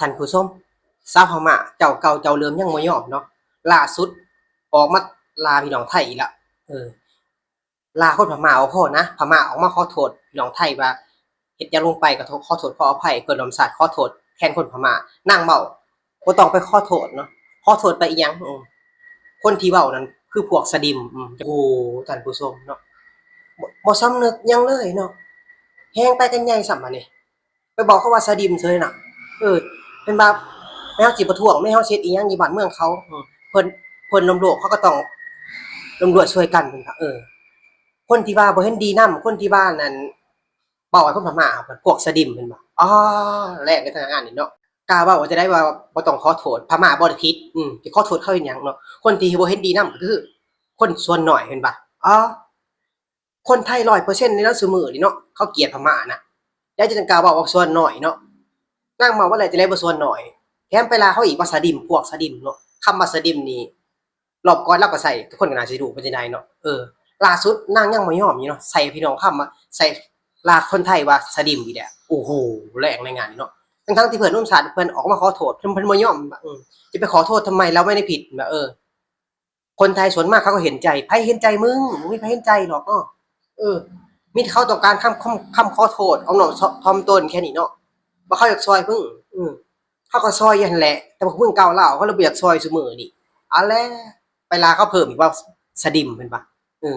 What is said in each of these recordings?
ท่านผู้ชมชาวพม่าเจ้าเก่าเจ้าเดิมยังบ่ยอมเนาะล่าสุด ออกมาลาพี่น้องไทยอีกละเออลาคนพม่าเอาโทษนะพม่าออกมาขอโทษพี่น้องไทยว่าเฮ็ดยังลงไปก็ขอโทษขออภัยเพิ่นลมศาสตร์ขอโทษแทนคนพม่านางเว้าบ่ต้องไปขอโทษเนาะขอโทษไปอีหยังคนที่เว้านั้นคือพวกสดิมโอ้ท่านผู้ชมเนาะบ่บ่สำนึกยังเลยเนาะแฮงไปกันใหญ่ซ้ํบัดนี้ไปบอกเขาว่าสดิมเฉยน่ะ เออ เป็นบาปแม่เฮาสิประท้วงแม่เฮาเฮ็ดอีหยังอยู่บ้านเมืองเขาอืมเพิ่นเพิ่นลมโลกเขาก็ต้องตำรวจช่วยกันเพิ่นค่ะเออ คนที่ว่าบ่เห็นดีนํคนที่ว่านั่นเว้าให้คนพม่าเพิ่นพวกสดิมเพิ่นว่าอ๋อแรกในทางงานนี่เนาะกล้าเว้าว่าจะได้ว่าบ่ต้องขอโทษพม่าบ่ได้ผิดอืมสิขอโทษเขาเฮ็ดหยังเนาะคนที่บ่เห็นดีนํก็คือ คนส่วนน้อยเห็นบ่อ๋อคนไทย100%ในนั้นซุมื้อนี่เนาะเขาเกลียดพม่านะแล้วจะกล้าเว้าว่าส่วนน้อยเนาะ นางมาว่าอะไรจะได้บ่ส่วนหน้อยแถมไปลาเขาอีกว่าสดิมพวกสดิมเนาะคำว่าสดิมนี่รอบก่อนเราก็ใส่ทุกคนก็น่าสิรู้เป็นจังไดเนาะเออล่าสุดนางยังบ่ยอมอยู่เนาะใส่พี่น้องคำมาใส่ลาคนไทยว่าสดิมอีกแหละโอ้โหแรงในงานเนาะทั้งๆที่เพิ่อนร่วมชาติเพิ่อนออกมาขอโทษเพิ่นเพิ่นบ่ยอมว่ออจะไปขอโทษทำไมเราไม่ได้ผิดแบบเออ คนไทยส่วนมากเขาก็เห็นใจไผเห็นใจมึงบ่มีไผเห็นใจหรอกเนาะเออมีแต่เขาต้องการคำคำคำขอโทษเอาหน่อทอมตนแค่นี้เนาะ บ่เขาอยากซอยมึงอือเขาก็ซอยยันแหละ แต่พวกมึงเก่าเล่าเขาเลยบ่อยากซอยซุมื้อนี่เอาแหละไปลาเขาเพิ่มอีกว่าสดิมเพิ่นว่าเออ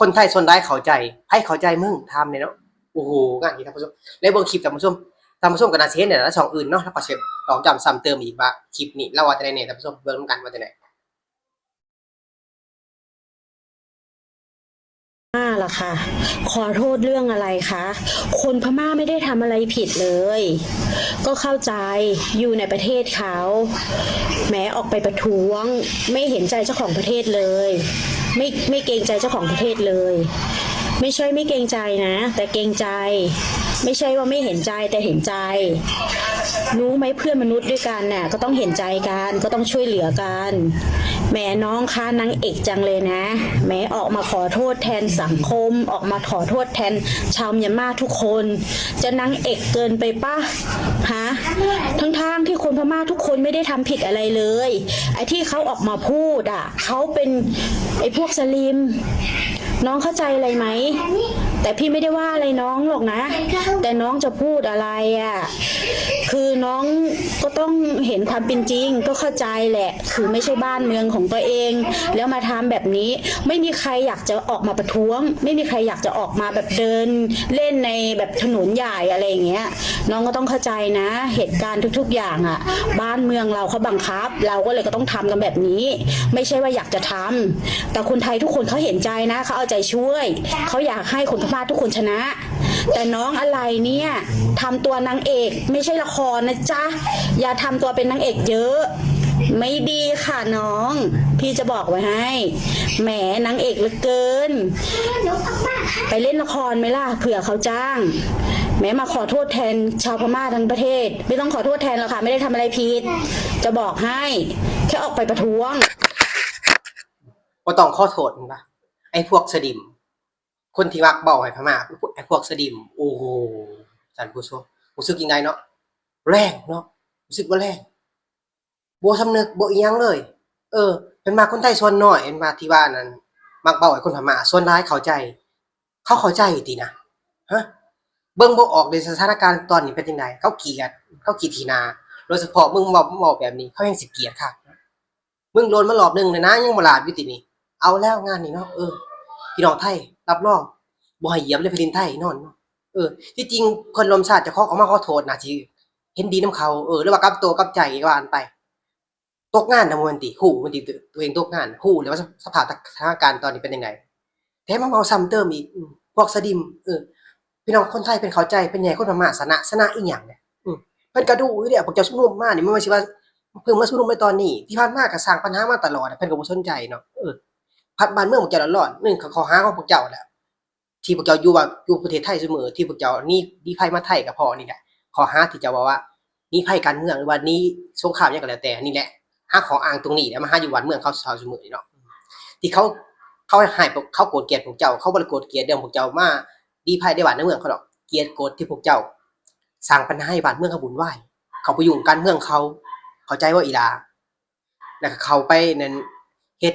คนไทยส่วนได้เข้าใจ ให้เข้าใจมึงทำเนี่ยเนาะโอ้โหงานนี้ท่านผู้ชมในเบิ่งคลิปท่านผู้ชมท่านผู้ชมก็น่าเห็นเนี่ยแล้วช่องอื่นเนาะแล้วก็เชฟลองจำซ้ำเติมอีกว่าคลิปนี้เราว่าจะได้เนี่ยท่านผู้ชมเบิ่งนกันว่าจะไห ม่าล่ะคะขอโทษเรื่องอะไรคะคนพม่าไม่ได้ทำอะไรผิดเลย ก็เข้าใจอยู่ในประเทศเขาแม้ออกไปประท้วง ไม่เห็นใจเจ้าของประเทศเลย ไม่ไม่เกรงใจเจ้าของประเทศเลย ไม่ใช่ไม่เกรงใจนะ แต่เกรงใจ ไม่ใช่ว่าไม่เห็นใจแต่เห็นใจ รู้ไหมเพื่อนมนุษย์ด้วยกันน่ะก็ต้องเห็นใจกันก็ต้องช่วยเหลือกันแหมน้องคะนางเอกจังเลยนะแหมออกมาขอโทษแทนสังคม ออกมาขอโทษแทนชาวเมียนมาทุกคน จะนางเอกเกินไปปะฮะทั้งๆที่คนพม่าทุกคนไม่ได้ทำผิดอะไรเลย ไอ้ที่เขาออกมาพูดอะเขาเป็นไอ้พวกสลิม น้องเข้าใจอะไรไหม แต่พี่ไม่ได้ว่าอะไรน้องหรอกนะ แต่น้องจะพูดอะไรอะ่ะ คือน้องก็ต้องเห็นความเป็นจริงก็เข้าใจแหละคือไม่ใช่บ้านเมืองของตัวเอง แล้วมาทำแบบนี้ไม่มีใครอยากจะออกมาประท้วง ไม่มีใครอยากจะออกมาแบบเดินเล่นในแบบถนนใหญ่อะไรอย่างเงี้ยน้องก็ต้องเข้าใจนะ เหตุการณ์ทุก ๆ อย่างอะ่ะ บ้านเมืองเราเขาบังคับ เราก็เลยก็ต้องทำกันแบบนี้ ไม่ใช่ว่าอยากจะทำแต่คนไทยทุกคนเขาเห็นใจนะเขาเอาใจช่วยเขาอยากให้คนพม่าทุกคนชนะ แต่น้องอะไรเนี่ยทำตัวนางเอกไม่ใช่ละครนะจ๊ะ อย่าทำตัวเป็นนางเอกเยอะ ไม่ดีค่ะน้อง พี่จะบอกไว้ให้ แหมนางเอกเหลือเกิน ไปเล่นละครไหมล่ะเผื่อเขาจ้าง แม้มาขอโทษแทนชาวพม่าทั้งประเทศ ไม่ต้องขอโทษแทนหรอกค่ะ ไม่ได้ทำอะไรผิด จะบอกให้ แค่ออกไปประท้วงบ่ต้องขอโทษมันปะไอ้พวกสดิม คนที่มักเว้าให้พม่าไอ้พวกสดิมโอ้โหท่านผู้ชมรู้สึกยังไงเนาะแรงเนาะรู้สึกว่าแรงบ่สำนึกบ่อีหยังเลย เออเป็นมาคนไทยส่วนน้อยเป็นมาที่ว่านั้นมักเว้าให้คนพม่าส่วนหลายเข้าใจ เขาเข้าใจตินะฮะเบิ่งบ่ออกในสถานการณ์ตอนนี้เป็นจังไดเขาเกลียดเขากีดทีนาโดยเฉพาะมึงเว้าเว้าแบบนี้เขายังสิเกลียดคักมึงโดนมารอบหนึ่งเลยนะยังบ่ลาดอยู่ตินี่เอาแล้วงานนี้เนาะเออ พี่น้องไทย รับรองบ่ให้เหยียบเลยแผ่นดินไทยนอนเออ ที่จริงคนลมชาติจะขอออกมาขอโทษน่าสิเห็นดีนํเขาเออหรือว่ากลับตัวกลับใจก็ว่านไป ตกงานนะมันติฮู้มันติตัวเองตกงานฮู้เลยว่าสภาพสถานการณ์ตอนนี้เป็นยังไงแถมมาเมาซ้ำเติมอีกพวกสดิมเออพี่น้องคนไทยเป็นเข้าใจเป็นใหญ่คนพม่าสนะสนะอีหยังเนี่ยเพิ่นก็ดูอยู่เด้พวกเจ้าชุมนุมมานี่ไม่ใช่ว่าเพิ่งมาชุมนุมในตอนนี้ ที่ผ่านมาก็สร้างปัญหามาตลอดเพิ่นก็บ่สนใจเนาะเออ พัดบ้านเมืองพวกเจ้าละร้อนหนึ่งข้อหาของพวกเจ้าแหละที่พวกเจ้าอยู่ว่าอยู่ประเทศไทยเสมอที่พวกเจ้านี่ดีภัยมาไทยก็พอนี่แหละข้อหาที่เจ้าว่าว่านี่ภัยการเมืองหรือว่านี่สงครามยังก็แล้วแต่นี่แหละหาของอ้างตรงนี้แล้วมาหาอยู่บ้านเมืองเขาชาวเสมอเนาะที่เขาเขาห้พวกเขาโกรธเกลียดพวกเจ้า เขาบ่ได้โกรธเกลียดเรื่องพวกเจ้ามาดีภัยในบ้านในเมืองเขาดอกเกลียดโกรธที่พวกเจ้า สร้างปัญหาให้บ้านเมืองเขาบุญไหวเขาไปยุ่งการเมืองเขา เข้าใจว่าอีลาแล้วเขาไปนั่นเฮ็ด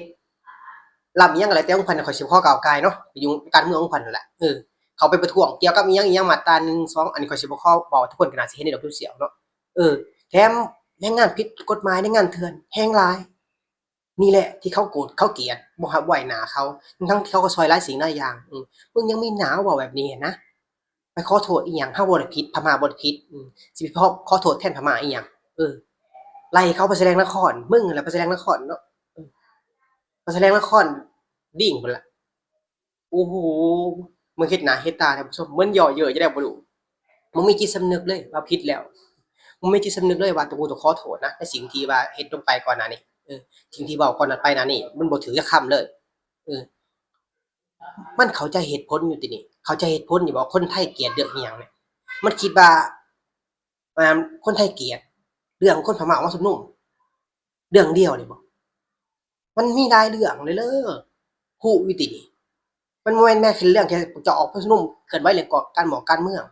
ลำอิหยังอะไรแต่องเพิ่นน่ะเขาสิข้อเก่ากายเนาะยุ่งการเมืององเพิ่นนั่นแหละเออเขาไปประท้วงเกี่ยวกับยังยังมาตรา1 2อันนี้ขาสิบข้อบอกทุกคนก็น่าสิเห็นในดอกเสียวเนาะเออแถมแรงงานผิดกฎหมายแรงงานเถื่อนแฮงหลาย นี่แหละที่เขาโกรธเขาเกลียดบ่ฮับไหวหนาเขาทั้งที่เขาก็ซอยหลายสิ่งหลาอย่างมึงยังไมีหนาเว้าแบบนี้นะไปขอโทษอีหยังเฮาบ่ได้ผิดพม่าบ่ได้ผิดอืมสิไปขอขอโทษแทนพม่าอีหยังเออไล่เขาไปแสดงละครมึงนั่นแหละไปแสดงละครเนาะไปแสดงละคร ดิ่งพุ่นล่ะโอ้โหมึงเฮ็ดหนาเฮ็ดตาท่านผู้ชมเหมือนย่อเยอะจะได้บ่รู้มึงมีจิตสำนึกเลยว่าผิดแล้วมึงมีจิตสำนึกเลยว่าตัวกูต้องขอโทษนะในสิ่งที่ว่าเฮ็ดลงไปก่อนหน้านี้เออสิ่งที่เว้าก่อนนั้นไปหน้านี้มันบ่ถือจะคำเลยเออมันเขาใจเหตุผลอยู่ตินี่เขาใจเหตุผลอยู่บ่คนไทยเกลียดเรื่องอีหยังเนี่ยมันคิดว่าอ่าคนไทยเกลียดเรื่องคนพม่ามาชุมนุมเรื่องเดียวนี่บ่มันมีหลายเรื่องเลยเด้อ ฮู้อยู่ตินี่มันบ่แม่นแม่คือเรื่องแค่จะออกมาชุมนุมเกิดไว้เรื่องก่อการหมอกการเมือง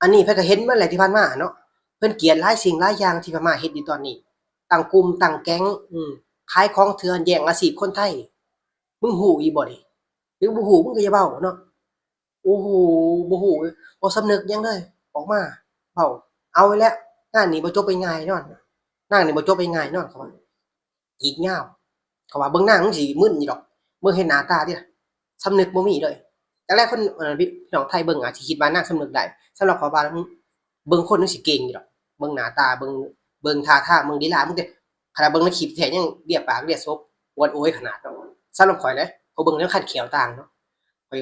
อันนี้เพิ่นก็เห็นมาแล้วที่ผ่านมาเนาะเพิ่อนเกลียดหลายสิ่งหลายอย่างที่พม่าเฮ็ดอยู่ตอนนี้ตั้งกลุ่มตั้งแก๊งอืมขายของเถื่อนแย่งอาชีพคนไทยมึงฮู้อีบ่นี่หรือบ่ฮู้มึงก็อย่าเว้าเนาะโอ้โหบ่ฮู้บ่สำนึกยังเลยออกมาเว้าเอาไว้แล้วงานนี้บ่จบไปง่ายนอนนางนี่บ่จบไปง่ายนอนเขาว่าอีกยาเขาว่าเบิ่งนามึงสิมึนอยู่ดอก เบิ่งเห็นหน้าตาติล่ะสำนึกบ่มีเลยแต่แรกคนพี่น้องไทยเบิ่งอาจสิคิดว่านางสำนึกได้สำหรับขาว่าเบิ่งคนนึงสิเก่งอยู่ดอกเบิ่งหน้าตาเบิ่งเบิ่งท่าทางเบิ่งลีลามึงแต่ขนาดเบิ่งในคลิปแท้ยังเรียบปากเรียบซบอวดโอยขนาดเนาะสำหรับข่อยนะเขาเบิ่งแล้วคันเขียวต่างเนาะไป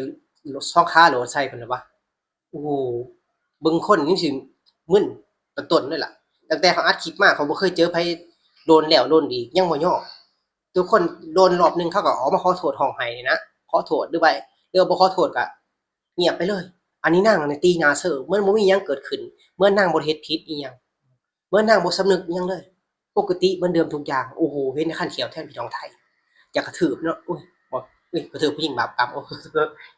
รถช่องค้าโหลดใส่เพิ่นน่ะวะโอ้โหเบิ่งคนนี่สิมึนต้นๆเลยล่ะตั้งแต่เขาอัดคลิปมาเขาบ่เคยเจอไผโดนแล้วโดนอีกยังบ่ย่อ ทุกคนโดนรอบหนึ่งเขาก็ออกมาขอโทษห้องไห้นี่นะขอโทษหรือว่าหรือว่าบ่ขอโทษก็เงียบไปเลย อันนี้นางในตีนาเซอเมื่อนบ่มียังเกิดขึ้น เมื่อนนางบ่ได้เฮ็ดผิดอีหยังเมื่อนนางบ่สำนึกอิหยังเลย ปกติเหมือนเดิมทุกอย่างโอ้โหเห็นในขั้นเขียวแทนพี่น้องไทยอยากกระทืบเนาะอุ้ยบ่อุ้ยกระทืบผู้หญิงบาปกรรมโอ้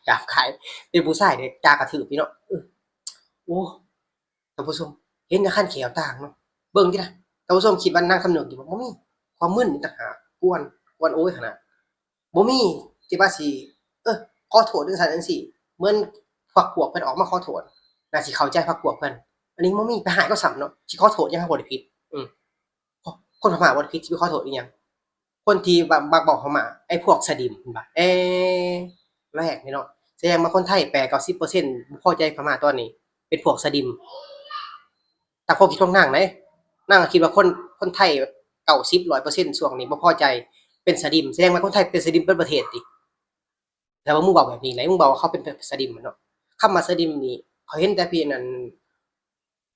หยาบคายเป็นผู้ชายเนี่ยจากระถือพี่เนาะเออโอ้ท่านผู้ชมเห็นในขั้นเขียวต่างเนาะเบิ่งดินะท่านผู้ชมคิดว่านั่งคำนึงอยู่บ่บ่มีความมึนนี่ต่างหาก กวนกวนโอ้ยขนาดบ่มีที่ว่าสิเออขอโทษจังซั่นจังซี่เหมือนฝักพวกเพิ่นออกมาขอโทษน่าสิเข้าใจฝักพวกเพิ่นอันนี้บ่มีไปหายก็ซ้ำเนาะสิขอโทษยังบ่ได้ผิด อืมคนพม่าบ่ได้ผิดสิไปขอโทษอีหยังคนที่บักบักบอกพม่าไอ้พวกสดิมเห็นบ่เอ๊แรกนี่เนาะแสดงว่าคนไทยแปดเก้าสิบเปอร์เซ็นต์บ่พอใจพม่าตอนนี้ เป็นพวกสะดิมแต่ความคิดของนางนะนางก็คิดว่าคนคนไทย เก้าสิบร้อยเปอร์เซ็นต์ช่วงนี้บ่พอใจเป็นสะดิมแสดงว่าคนไทยเป็นสะดิมเป็นประเทศติแต่ว่ามึงบอกแบบนี้ไหนมึงบอกว่าเขาเป็นสะดิมเนาะคำว่าสะดิมนี่เขาเห็นแต่เพียงนั้น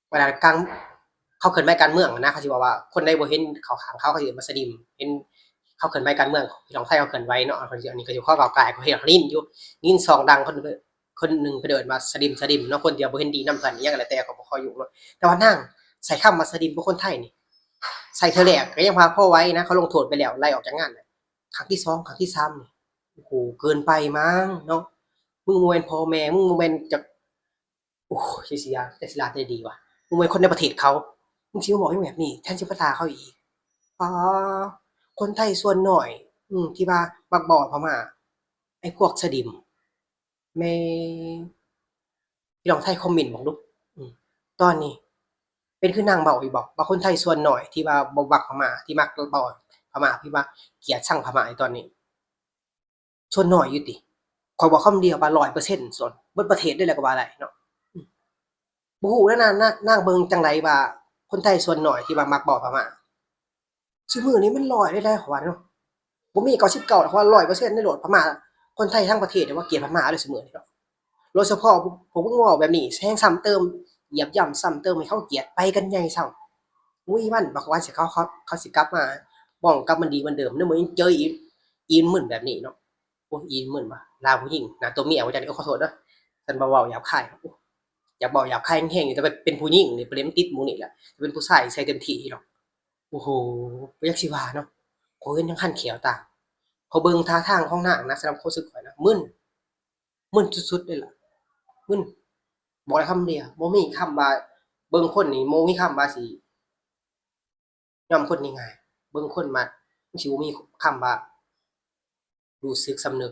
เวลากลางเขาเกิดไม่การเมืองนะเขาสิบอกว่าคนใดบ่เห็นเขาขางเขาเขาสิมาสะดิมเห็นเขาเกิดไม่การเมืองพี่น้องไทยเขาเกิดไว้เนาะอันนี้อันนี้ก็อยู่ข้อเก่ากายเขาเห็นเขาลิ้นอยู่ยินซองดังคนคนหนึ่งไปเดินมาสะดิมสะดิมเนาะคนเดียวบ่เห็นดีนํกันอิหยังก็แล้วแต่เขาบ่คอยอยู่เนาะแต่ว่านั่งใส่คำมาสะดิมบ่คนไทยนี่ ใส่เธอแรกก็ยังพาพ่อไว้นะเขาลงโทษไปแล้วไล่ออกจากงานนะครั้งที่สองครั้งที่สามโอ้โหเกินไปมั้งเนาะมึงบ่แม่นพ่อแม่มึงบ่แม่นจักโอ้ยสิยาแต่สิลาได้ดีว่ะมึงเป็นคนในประเทศเขามึงสิมาบอกให้แบบนี้แทนสิภาษาเขาอีกอ๋อคนไทยส่วนหน้อย อืมที่ว่ามักบอกพม่าไอ้พวกสะดิมแม่พี่น้องไทยคอมเมนต์บอกลูกตอนนี้ เป็นคือนางเบาอีบอกว่าคนไทยส่วนหน่อยที่ว่าบ่มักพม่าที่มักเบาพม่าพี่ว่าเกลียดชังพม่าในตอนนี้ ส่วนหน่อยอยู่ติขอยบอกคำเดียวว่า100%ส่วนบิดประเทศได้แล้วก็ว่าได้เนาะบ่ฮู้แล้วนนางนางเบิงจังไดว่า คนไทยส่วนหน่อยที่ว่ามักเว้าพม่าซุมื้อนี้มัน100ได้แล้วเขาว่าเนาะบ่มี99หรอกว่า100%ในโลดพม่าคนไทยทั้งประเทศเนี่ยว่าเกลียดพม่าเลยเสมอนี่เนาะโดยเฉพาะผมเพิ่งเว้าแบบนี้แซงซ้ำเติม เหยียบย่ำซ้ำเติมให้เขาเกลียดไปกันใหญ่ซ้ำอุ้ยมันบอกว่าสิเขาเขาเขาสิกลับมาบ้องกลับมันดีเหมือนเดิมเนื่อมื้อเจออีอีนหมื่นแบบนี้เนาะโอ้ยอีนหมื่นบ่ลาวผู้หญิงนะตัวเมียว่าจังได๋ก็ขอโทษเด้อฉันบ่เว้าหยาบคายอยากเว้าหยาบคายแห้งๆนี่แต่เป็นผู้หญิงนี่ประเด็นมันติดมูนี่แหละเป็นผู้ชายใส่เต็มที่หรอกโอ้โหบ่อยากสิวาเนาะโอ้ยยังคันเขียวตาพอเบิ่งท่าทางของนางนะสำหรับควาสึกข่อยนะมึนมึนสุดๆเลยล่ะมึน บอกได้คำเดียวบ่มีคำว่าเบิ่งคนนี่โมมีคำว่าสิยอมคนนี่ง่ายเบิ่งคนมามันสิบ่มีคำว่ารู้สึกสำนึก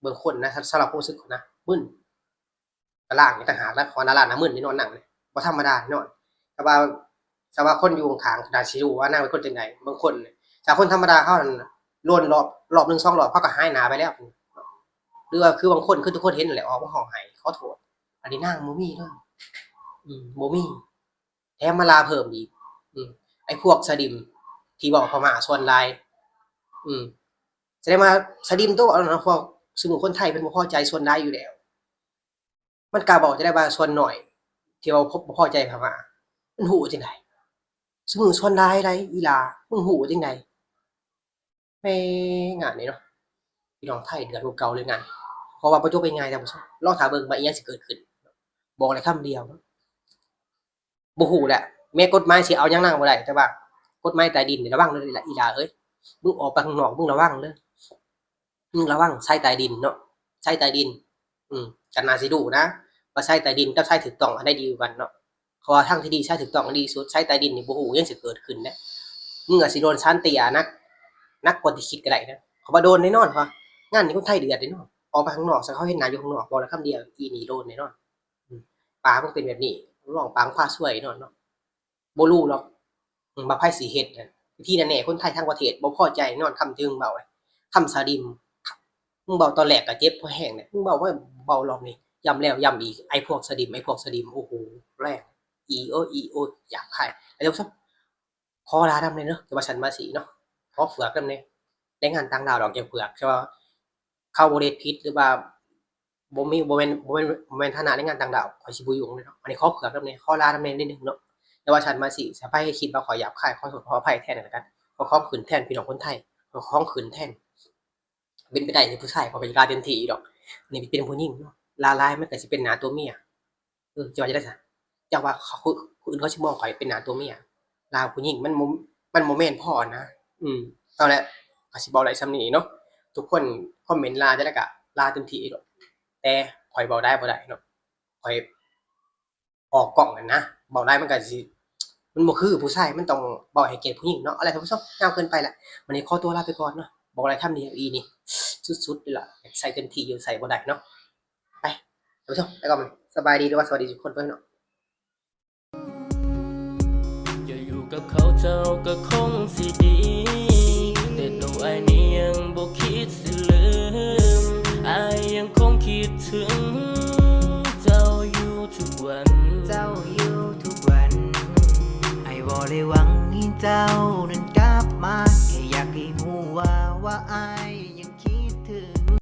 เบิ่งคนนะสำหรับความรู้สึกนะมึนกระล่างนี่ต่างหากแล้วขอนาลานะมึนนี่นอนหนังเลยบ่ธรรมดาแน่นอนแต่ว่าแต่ว่าคนอยู่ข้างๆน่าสิรู้ว่านางเป็นคนจังไดบางคนจากคนธรรมดาเขานั่นรอบรอบหนึ่งสองรอบเขาก็หายหนาไปแล้วหรือว่าคือบางคนคือทุกคนเห็นแหละออกมาห้องไห้ขอโทษ อันนี้นางบ่มีเด้ออืมมี่แถมมาลาเพิ่มอีกอไอ้พวกสดิม ที่บอกพม่าส่วนลาย อืมแสดงว่าสดิมตัวเอานะพวกสมุนคนไทยเป็นบ่พอใจส่วนลายอยู่แล้ว มันกล้าบอกจะได้ว่าส่วนหน่อย ที่เราพบบ่พอใจพม่ามันหูจังไดสมุส่วนลายไรอีลามึงหูจังไดไม่งานนี้เนาะพี่น้องไทยเดือดเก่าเลยงานเพราะว่าบ่จบไปง่ายท่ผมรอถ้าเบิ่งว่าอีหยังสิเกิดขึ้น บอกเลยคำเดียวบ่ฮู้แหละแม้กฎหมายสิเอายังนั่งบ่ได้แต่ว่ากฎหมายใต้ดินระวังเด้อล่ะอีหลาเอ้ยมึงออกไปข้างนอกมึงระวังเด้อมึงระวังใช้ใต้ดินเนาะใช้ใต้ดิน อืมกันนาสิรู้นะว่าใช้ใต้ดินกับใช้ถูกต้องอันใดดีกว่ากันเนาะเพราะว่าทางที่ดีใช้ถูกต้องอันดีสุดใช้ใต้ดินนี่บ่ฮู้หยังสิเกิดขึ้นนะมึงอาจสิโดนศาลเตียนัก นักกว่าที่คิดก็ได้นะเขาว่โดนแน่นอนเพราะงานนี้คนไทยเดือดแน่นอนออกไปข้างนอกซะเขาเห็นหน้าอยู่ข้างนอกบอกแล้วคำเดียวอีนี่โดนแน่นอน ปลามันเป็นแบบนี้รองปางพาสวยนอนเนาะโบ่รู้หรอกมาไผสิเฮ็ดนะวิธีนั้นแน่คนไทยทั้งประเทศบ่พอใจนอนคำทึงเบาเลยคำสาดิมมึงเบาตอนแรกก็เจ็บพอแห้งเนี่ยมึงเบาว่าเบารอบนี้ย้ำแล้วย้ำอีกไอพวกสาดิมไอพวกสาดิมโอ้โหแรงอีโออีโออยากใครแล้วซับขอลาดำเลยเนาะแต่ว่าฉันมาสีเนาะขอเฟือกดำเนี่ยได้งานต่างดาวดอกแกเฟือกใช่ป่ะเข้าบ่ได้ผิดหรือว่า บ่มีบ่แม่นบ่แม่นบ่แม่นฐานะในงานต่างดาวข่อยสิบ่ยุ่งเลยเนาะอันนี้ขอเผือกนำแน่ขอลานำแน่นิดนึงเนาะแต่ว่าฉันมาสิสะไปให้คิดว่าขอยหยาบคายขอโทษขออภัยแทนแล้วกันขอขอบขืนแทนพี่น้องคนไทยขอของขืนแทนเป็นไปได้ที่ผู้ชายขอไปลาเต็มที่ดอกอันนี้เป็นผู้หญิงเนาะลาลายมันก็สิเป็นหน้าตัวเมียเออจะว่าจะได้ซะจะว่าเขาคนอื่นเขาสิมองข่อยเป็นหน้าตัวเมียลาผู้หญิงมันมันบ่แม่นพอนะ อืมเอาละก็สิเว้าหลายซ้ำนี้เนาะทุกคนคอมเมนต์ลาได้แล้วกะลาเต็มที่เนาะ แต่ข่อยเบาได้บ่ได้เนาะข่อยออกกล้องกันนะเบาได้มันก็สิมันบ่คือผู้ชายมันต้องเบาให้เกียรติผู้หญิงเนาะอะไรท่านผู้ชมยาวเกินไปละวันนี้ขอตัวลาไปก่อนเนาะบอกอะไรคำนี้อีนี่สุดๆเลยล่ะใส่เต็มที่อยู่ใส่บ่ได้เนาะไปท่านผู้ชมไปก่อนสบายดีหรือว่าสวัสดีทุกคนเพิ่อนเนาะจะอยู่กับเขาเจ้าก็คงสิดี ดถึง เจ้าอยู่ทุกวัน เจ้าอยู่ทุกวัน ไอ้บ่ได้หวังให้เจ้านั้นกลับมาแค่อยากให้หูว่าว่าไอ้